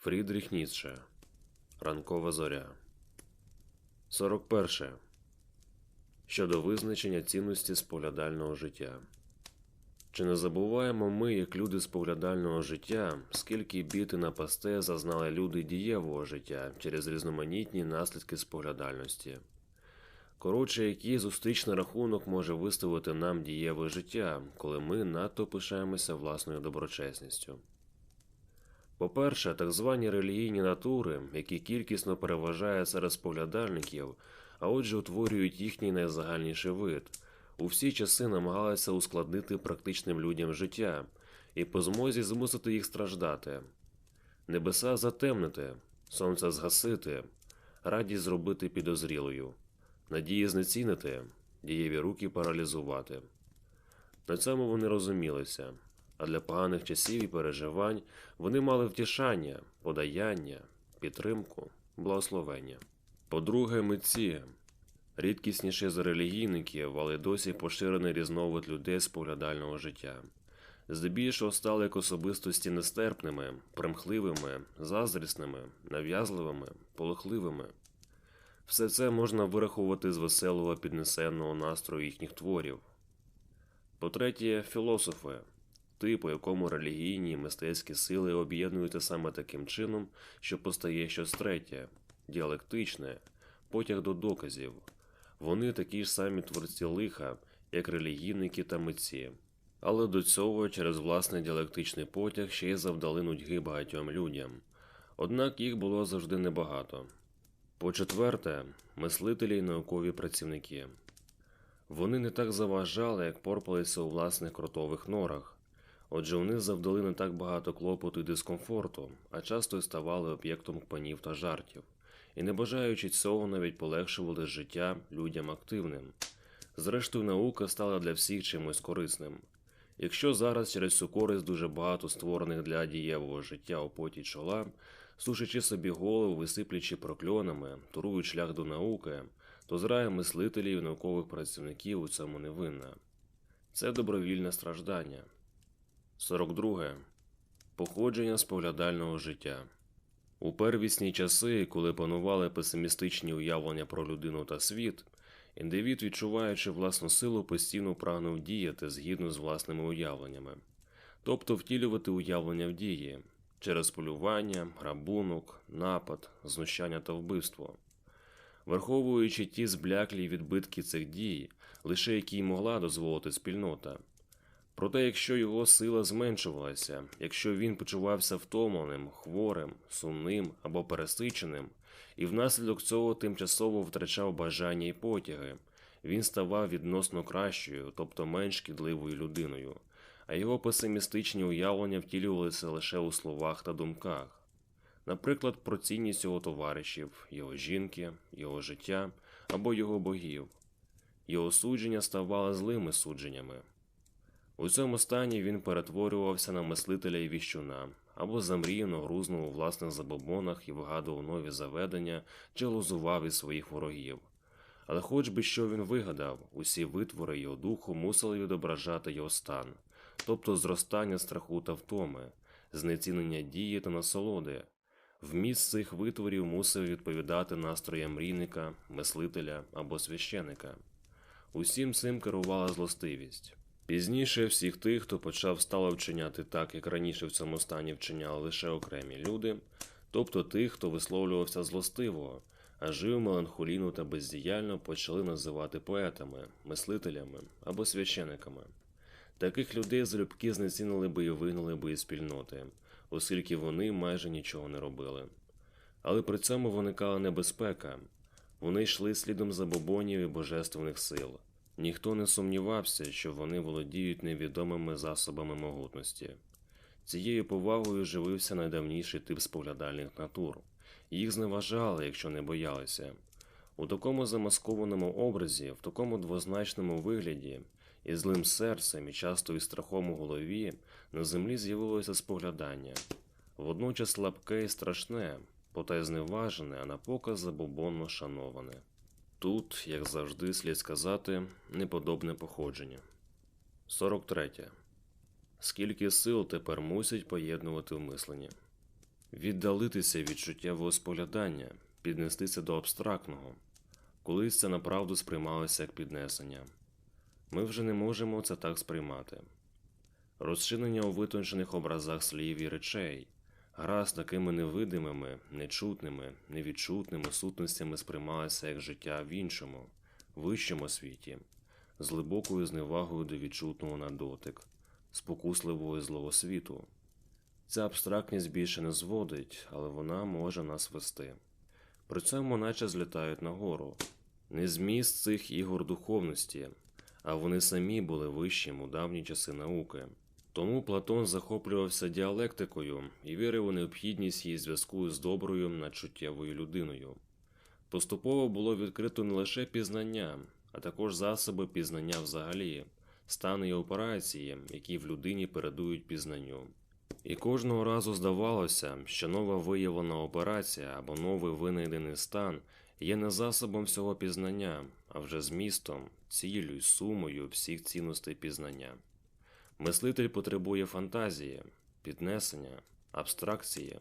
Фрідріх Ніцше. Ранкова зоря. 41. Щодо визначення цінності споглядального життя. Чи не забуваємо ми, як люди споглядального життя, скільки бід і напасте зазнали люди дієвого життя через різноманітні наслідки споглядальності? Коротше, який зустрічний рахунок може виставити нам дієве життя, коли ми надто пишаємося власною доброчесністю? По-перше, так звані релігійні натури, які кількісно переважають серед споглядальників, а отже утворюють їхній найзагальніший вид, у всі часи намагалися ускладнити практичним людям життя і по змозі змусити їх страждати, небеса затемнити, сонце згасити, радість зробити підозрілою, надії знецінити, дієві руки паралізувати. На цьому вони розумілися, а для поганих часів і переживань вони мали втішання, подаяння, підтримку, благословення. По-друге, митці, рідкісніші за релігійників, але досі поширений різновид людей споглядального життя. Здебільшого стали як особистості нестерпними, примхливими, заздрісними, нав'язливими, полохливими. Все це можна вирахувати з веселого піднесеного настрою їхніх творів. По-третє, філософи, тип, у якому релігійні мистецькі сили об'єднуються саме таким чином, що постає щось третє, діалектичне, потяг до доказів. Вони такі ж самі творці лиха, як релігійники та митці. Але до цього через власний діалектичний потяг ще й завдали нудьги багатьом людям. Однак їх було завжди небагато. По-четверте, мислителі й наукові працівники. Вони не так заважали, як порпалися у власних кротових норах. Отже, вони завдали не так багато клопоту і дискомфорту, а часто й ставали об'єктом панів та жартів, і, не бажаючи цього, навіть полегшували життя людям активним. Зрештою, наука стала для всіх чимось корисним. Якщо зараз через цю користь дуже багато створених для дієвого життя у поті чола, сушачи собі голову, висиплячи прокльонами, турують шлях до науки, то зрая мислителів і наукових працівників у цьому не винна. Це добровільне страждання. 42. Походження споглядального життя. У первісні часи, коли панували песимістичні уявлення про людину та світ, індивід, відчуваючи власну силу, постійно прагнув діяти згідно з власними уявленнями, тобто втілювати уявлення в дії через полювання, грабунок, напад, знущання та вбивство. Враховуючи ті збляклі відбитки цих дій, лише які могла дозволити спільнота. Проте, якщо його сила зменшувалася, якщо він почувався втомленим, хворим, сумним або пересиченим, і внаслідок цього тимчасово втрачав бажання і потяги, він ставав відносно кращою, тобто менш шкідливою людиною, а його песимістичні уявлення втілювалися лише у словах та думках. Наприклад, про цінність його товаришів, його жінки, його життя або його богів. Його судження ставали злими судженнями. У цьому стані він перетворювався на мислителя і віщуна, або замріяно грузнув у власних забобонах і вигадував нові заведення чи лозував із своїх ворогів. Але хоч би що він вигадав, усі витвори його духу мусили відображати його стан, тобто зростання страху та втоми, знецінення дії та насолоди. Вміст цих витворів мусив відповідати настроям мрійника, мислителя або священика. Усім цим керувала злостивість. Пізніше всіх тих, хто почав стало вчиняти так, як раніше в цьому стані вчиняли лише окремі люди, тобто тих, хто висловлювався злостиво, а жив меланхолійно та бездіяльно, почали називати поетами, мислителями або священиками. Таких людей залюбки знецінили би і вигнали би із спільноти, оскільки вони майже нічого не робили. Але при цьому виникала небезпека вони йшли слідом забобонів і божественних сил. Ніхто не сумнівався, що вони володіють невідомими засобами могутності. Цією повагою живився найдавніший тип споглядальних натур. Їх зневажали, якщо не боялися. У такому замаскованому образі, в такому двозначному вигляді, і злим серцем, і часто із страхом у голові, на землі з'явилося споглядання. Водночас слабке і страшне, потай зневажене, а на показ забобонно шановане. Тут, як завжди, слід сказати, неподобне походження. 43. Скільки сил тепер мусять поєднувати в мисленні? віддалитися від чуттєвого споглядання, піднестися до абстрактного. Колись це направду сприймалося як піднесення. Ми вже не можемо це так сприймати. Розчинення у витончених образах слів і речей, гра з такими невидимими, нечутними, невідчутними сутностями сприймалася як життя в іншому, вищому світі, з глибокою зневагою до відчутного на дотик, спокусливого і злого світу. Ця абстрактність більше не зводить, але вона може нас вести. При цьому наче злітають нагору. Не зміст цих ігор духовності, а вони самі були вищим у давні часи науки. Тому Платон захоплювався діалектикою і вірив у необхідність її зв'язку з доброю надчуттєвою людиною. Поступово було відкрито не лише пізнання, а також засоби пізнання взагалі, стани і операції, які в людині передують пізнанню. І кожного разу здавалося, що нова виявлена операція або новий винайдений стан є не засобом всього пізнання, а вже змістом, ціллю й сумою всіх цінностей пізнання. Мислитель потребує фантазії, піднесення, абстракції,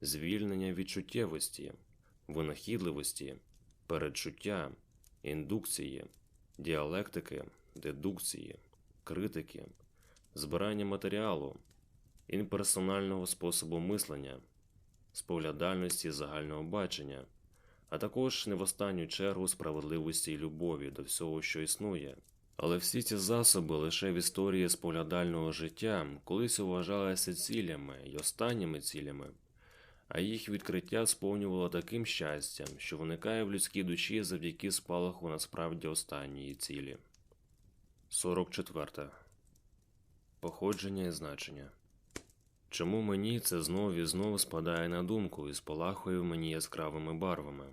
звільнення від чуттєвості, винахідливості, передчуття, індукції, діалектики, дедукції, критики, збирання матеріалу, імперсонального способу мислення, споглядальності загального бачення, а також не в останню чергу справедливості і любові до всього, що існує. Але всі ці засоби лише в історії споглядального життя колись вважалися цілями й останніми цілями, а їх відкриття сповнювало таким щастям, що виникає в людській душі завдяки спалаху насправді останньої цілі. 44. Походження і значення. Чому мені це знов і знов спадає на думку і спалахує в мені яскравими барвами?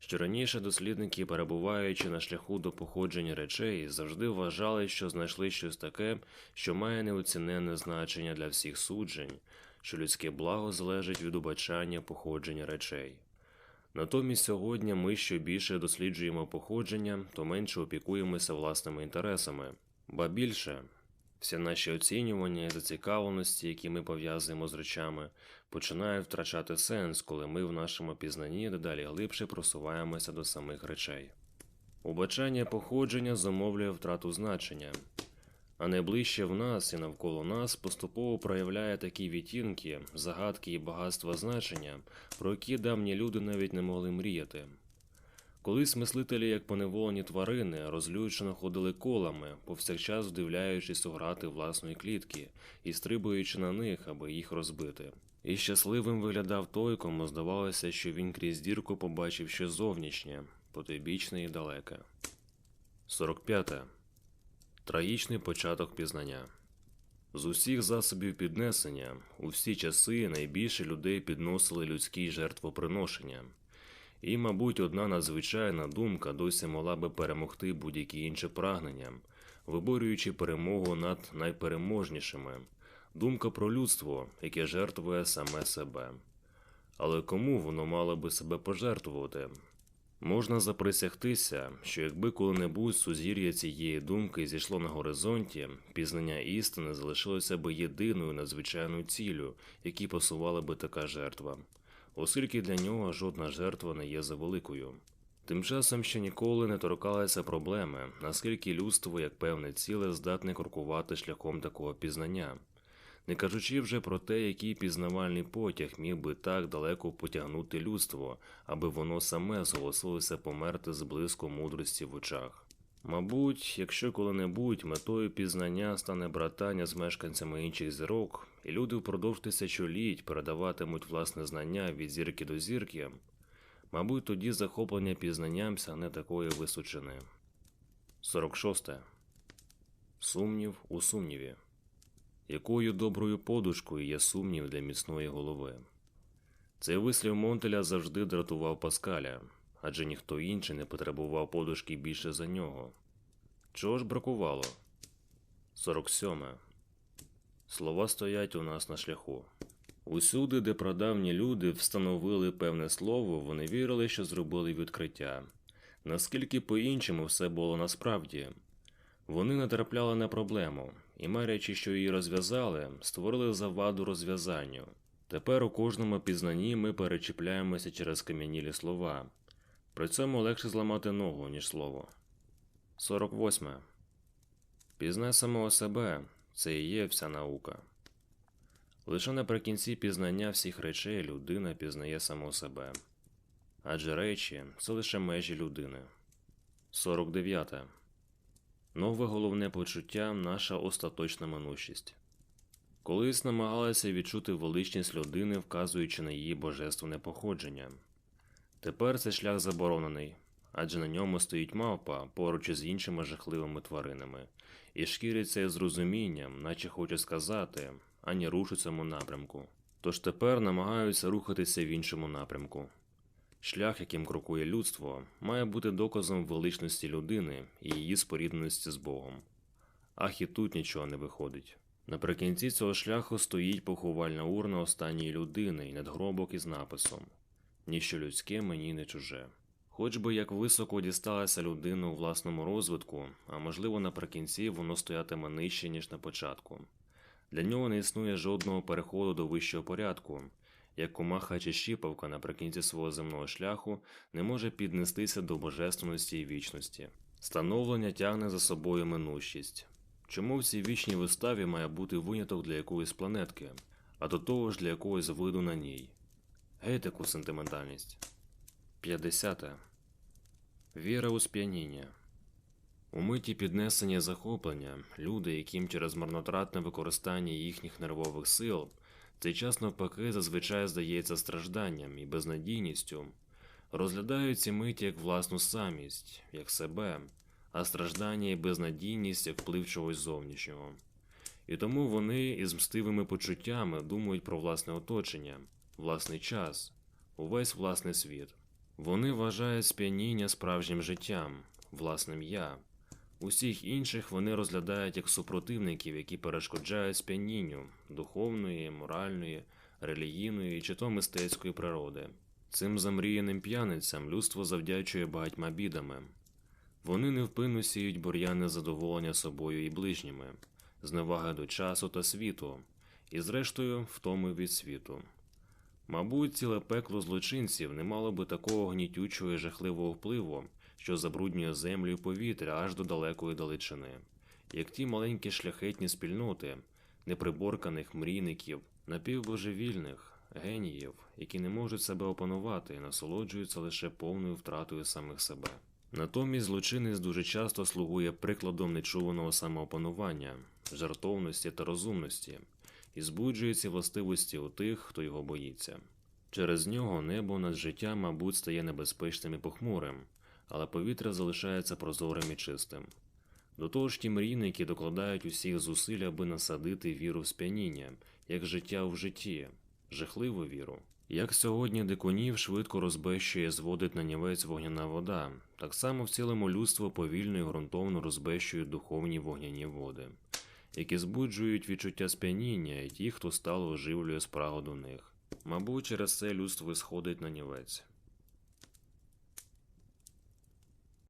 Що раніше дослідники, перебуваючи на шляху до походження речей, завжди вважали, що знайшли щось таке, що має неоціненне значення для всіх суджень, що людське благо залежить від убачання походження речей. Натомість сьогодні ми що більше досліджуємо походження, то менше опікуємося власними інтересами, ба більше. Всі наші оцінювання і зацікавленості, які ми пов'язуємо з речами, починають втрачати сенс, коли ми в нашому пізнанні дедалі глибше просуваємося до самих речей. Убачання походження замовлює втрату значення, а найближче в нас і навколо нас поступово проявляє такі відтінки, загадки і багатства значення, про які давні люди навіть не могли мріяти. Колись мислителі, як поневолені тварини, розлючено ходили колами, повсякчас вдивляючись у грати власної клітки і стрибуючи на них, аби їх розбити. І щасливим виглядав той, кому здавалося, що він крізь дірку побачив щось зовнішнє, потойбічне і далеке. 45. Трагічний початок пізнання. З усіх засобів піднесення у всі часи найбільше людей підносили людські жертвоприношення. І, мабуть, одна надзвичайна думка досі могла би перемогти будь-які інші прагнення, виборюючи перемогу над найпереможнішими думка про людство, яке жертвує саме себе. Але кому воно мало би себе пожертвувати? Можна заприсягтися, що якби коли-небудь сузір'я цієї думки зійшло на горизонті, пізнання істини залишилося би єдиною надзвичайною ціллю, якій посувала би така жертва оскільки для нього жодна жертва не є завеликою. Тим часом ще ніколи не торкалися проблеми, наскільки людство, як певне ціле, здатне крокувати шляхом такого пізнання, не кажучи вже про те, який пізнавальний потяг міг би так далеко потягнути людство, аби воно саме зголосилося померти з блиску мудрості в очах. Мабуть, якщо коли-небудь метою пізнання стане братання з мешканцями інших зірок, і люди впродовж тисячоліть передаватимуть власне знання від зірки до зірки, мабуть, тоді захоплення пізнанням сягне такої височини. 46. Сумнів у сумніві. Якою доброю подушкою є сумнів для міцної голови? Цей вислів Монтеля завжди дратував Паскаля адже ніхто інший не потребував подушки більше за нього. Чого ж бракувало? 47. Слова стоять у нас на шляху. Усюди, де прадавні люди встановили певне слово, вони вірили, що зробили відкриття. Наскільки по-іншому все було насправді, вони натрапляли на проблему і, марячи, що її розв'язали, створили заваду розв'язанню. Тепер у кожному пізнанні ми перечіпляємося через кам'янілі слова. При цьому легше зламати ногу, ніж слово. 48. Пізнай самого себе це і є вся наука. Лише наприкінці пізнання всіх речей людина пізнає саму себе. Адже речі це лише межі людини. 49. Нове головне почуття наша остаточна минущість. Колись намагалися відчути величність людини, вказуючи на її божественне походження. Тепер це шлях заборонений, адже на ньому стоїть мавпа поруч із іншими жахливими тваринами, і шкіриться із розумінням, наче хоче сказати, ані руш цьому напрямку. Тож тепер намагаються рухатися в іншому напрямку. Шлях, яким крокує людство, має бути доказом величності людини і її спорідненості з Богом. Ах і тут нічого не виходить. Наприкінці цього шляху стоїть поховальна урна останньої людини і надгробок із написом Ніщо людське мені не чуже. Хоч би як високо дісталася людина у власному розвитку, а можливо наприкінці воно стоятиме нижче, ніж на початку. Для нього не існує жодного переходу до вищого порядку, як комаха чи щіпавка наприкінці свого земного шляху не може піднестися до божественності і вічності. Становлення тягне за собою минущість. Чому в цій вічній виставі має бути виняток для якоїсь планетки, а до того ж для якогось виду на ній? Гей таку сентиментальність. 50. Віра у сп'яніння. У миті піднесення захоплення люди, яким через марнотратне використання їхніх нервових сил цей час навпаки зазвичай здається стражданням і безнадійністю, розглядають ці миті як власну самість, як себе, а страждання і безнадійність як вплив чогось зовнішнього. І тому вони із мстивими почуттями думають про власне оточення, власний час, увесь власний світ. Вони вважають сп'яніння справжнім життям, власним я. Усіх інших вони розглядають як супротивників, які перешкоджають сп'янінню духовної, моральної, релігійної чи то мистецької природи. Цим замріяним п'яницям людство завдячує багатьма бідами. Вони невпинно сіють бур'яне задоволення собою і ближніми, зневаги до часу та світу, і, зрештою, втоми від світу. Мабуть, ціле пекло злочинців не мало би такого гнітючого і жахливого впливу, що забруднює землю і повітря аж до далекої далечини, як ті маленькі шляхетні спільноти, неприборканих мрійників, напівбожевільних, геніїв, які не можуть себе опанувати і насолоджуються лише повною втратою самих себе. Натомість злочинець дуже часто слугує прикладом нечуваного самоопанування, жартовності та розумності і збуджує ці властивості у тих, хто його боїться. Через нього небо над життям, мабуть, стає небезпечним і похмурим, але повітря залишається прозорим і чистим. До того ж ті мрійники докладають усіх зусиль, аби насадити віру в сп'яніння, як життя в житті, жахливу віру. Як сьогодні дикунів швидко розбещує, зводить на нівець вогняна вода, так само в цілому людство повільно і ґрунтовно розбещують духовні вогняні води, які збуджують відчуття сп'яніння і ті, хто стало оживлює спрагу до них. Мабуть, через це людство сходить на нівець.